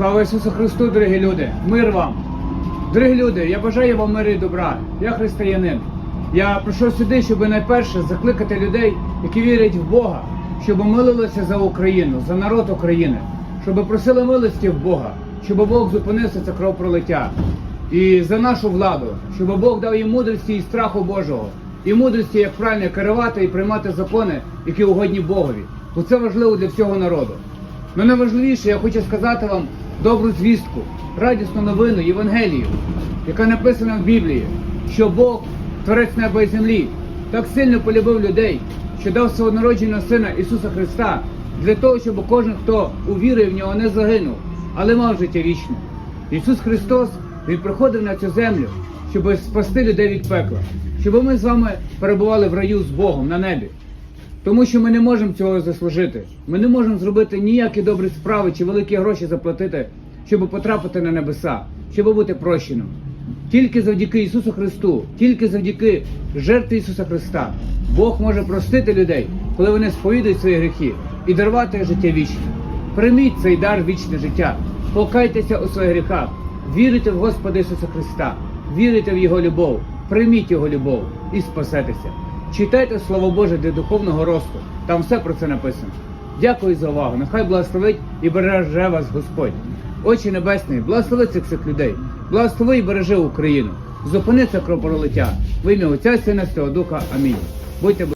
Слава Ісусу Христу, дорогі люди! Мир вам! Дорогі люди, я бажаю вам миру і добра. Я християнин. Я прийшов сюди, щоб найперше закликати людей, які вірять в Бога, щоб молилися за Україну, за народ України, щоб просили милості в Бога, щоб Бог зупинився це кровопролиття. І за нашу владу, щоб Бог дав їм мудрості і страху Божого, і мудрості, як правильно керувати і приймати закони, які угодні Богові. Бо це важливо для всього народу. Ну найважливіше, я хочу сказати вам добру звістку, радісну новину Євангелію, яка написана в Біблії, що Бог, Творець неба і землі, так сильно полюбив людей, що дав свого народженого Сина Ісуса Христа для того, щоб кожен, хто увірив в нього, не загинув, але мав життя вічне. Ісус Христос Він приходив на цю землю, щоб спасти людей від пекла, щоб ми з вами перебували в раю з Богом на небі. Тому що ми не можемо цього заслужити. Ми не можемо зробити ніякі добрі справи чи великі гроші заплатити, щоб потрапити на небеса, щоб бути прощеним. Тільки завдяки Ісусу Христу, тільки завдяки жертві Ісуса Христа, Бог може простити людей, коли вони сповідують свої гріхи і дарувати життя вічне. Прийміть цей дар вічне життя, покайтеся у своїх гріхах, вірите в Господа Ісуса Христа, вірите в Його любов, прийміть Його любов і спасетеся. Читайте Слово Боже для духовного росту. Там все про це написано. Дякую за увагу. Нехай благословить і береже вас Господь. Очі Небесні, благослови цих всіх людей, благослови і бережи Україну. Зупини це кровопролиття. В ім'я Отця Сина Святого Духа. Амінь. Будьте